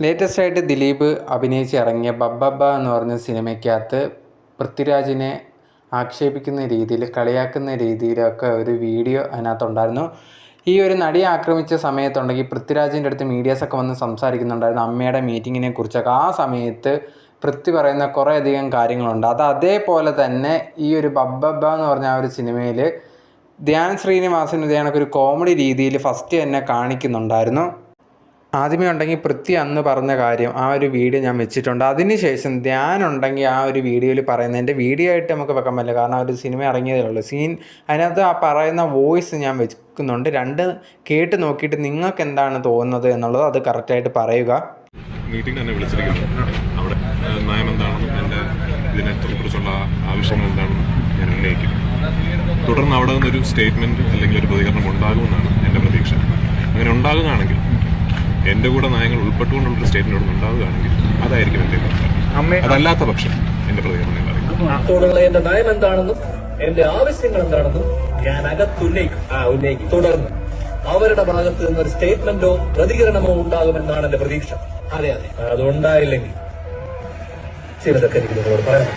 Latest ആയിട്ട് ദിലീപ് അഭിനയിച്ച് ഇറങ്ങിയ ബബ്ബബ്ബ എന്ന് പറഞ്ഞ സിനിമയ്ക്കകത്ത് പൃഥ്വിരാജിനെ ആക്ഷേപിക്കുന്ന രീതിയിൽ കളിയാക്കുന്ന രീതിയിലൊക്കെ ഒരു വീഡിയോ അതിനകത്തുണ്ടായിരുന്നു. ഈ ഒരു നടിയെ ആക്രമിച്ച സമയത്തുണ്ടെങ്കിൽ പൃഥ്വിരാജിന്റെ അടുത്ത് മീഡിയാസൊക്കെ വന്ന് സംസാരിക്കുന്നുണ്ടായിരുന്നു അമ്മയുടെ മീറ്റിങ്ങിനെ കുറിച്ചൊക്കെ. ആ സമയത്ത് പൃഥ്വി പറയുന്ന കുറേയധികം കാര്യങ്ങളുണ്ട്. അത് അതേപോലെ തന്നെ ഈ ഒരു ബബ്ബബ എന്ന് പറഞ്ഞ ആ ഒരു സിനിമയിൽ ധ്യാൻ ശ്രീനിവാസൻ ഇത് കണക്കൊരു കോമഡി രീതിയിൽ ഫസ്റ്റ് തന്നെ കാണിക്കുന്നുണ്ടായിരുന്നു. ആദ്യമേ ഉണ്ടെങ്കിൽ പൃഥ്വി അന്ന് പറഞ്ഞ കാര്യം ആ ഒരു വീഡിയോ ഞാൻ വെച്ചിട്ടുണ്ട്. അതിനുശേഷം ധ്യാൻ ഉണ്ടെങ്കിൽ ആ ഒരു വീഡിയോയിൽ പറയുന്നതിന്റെ വീഡിയോ ആയിട്ട് നമുക്ക് വെക്കാൻ പറ്റില്ല. കാരണം ആ ഒരു സിനിമ ഇറങ്ങിയതേ ഉള്ളൂ. സീൻ അതിനകത്ത് ആ പറയുന്ന വോയിസ് ഞാൻ വെക്കുന്നുണ്ട്. രണ്ട് കേട്ട് നോക്കിയിട്ട് നിങ്ങൾക്ക് എന്താണ് തോന്നുന്നത് എന്നുള്ളത് അത് കറക്റ്റായിട്ട് പറയുക. മീറ്റിംഗ് തന്നെ വിളിച്ചിരിക്കുന്നു. അവിടെ തുടർന്ന് അവിടെ നിന്നൊരു സ്റ്റേറ്റ്മെന്റ് അല്ലെങ്കിൽ ഒരു പ്രതികരണം ഉണ്ടാകുമെന്നാണ് എന്റെ പ്രതീക്ഷ. അങ്ങനെ ഉണ്ടാകുകയാണെങ്കിൽ എന്റെ കൂടെ നയങ്ങൾ ഉൾപ്പെട്ടുകൊണ്ടുള്ളൊരു സ്റ്റേറ്റ്മെന്റ് ഇവിടെ ഉണ്ടാവുകയാണെങ്കിൽ അതായിരിക്കും എന്റെ അതല്ലാത്ത പക്ഷം എന്റെ പ്രതികരണം ഞാൻ പറയും. തോടുള്ള എന്റെ നയം എന്താണെന്നും എന്റെ ആവശ്യങ്ങൾ എന്താണെന്നും ഞാൻ അകത്തുന്നയിക്കും ആ ഉന്നയിക്കും. തുടർന്ന് അവരുടെ ഭാഗത്ത് നിന്ന് ഒരു സ്റ്റേറ്റ്മെന്റോ പ്രതികരണമോ ഉണ്ടാകുമെന്നാണ് എന്റെ പ്രതീക്ഷ. അതെ അതെ. അതുണ്ടായില്ലെങ്കിൽ ചിലതൊക്കെ എനിക്ക് നിങ്ങളോട് പറയാം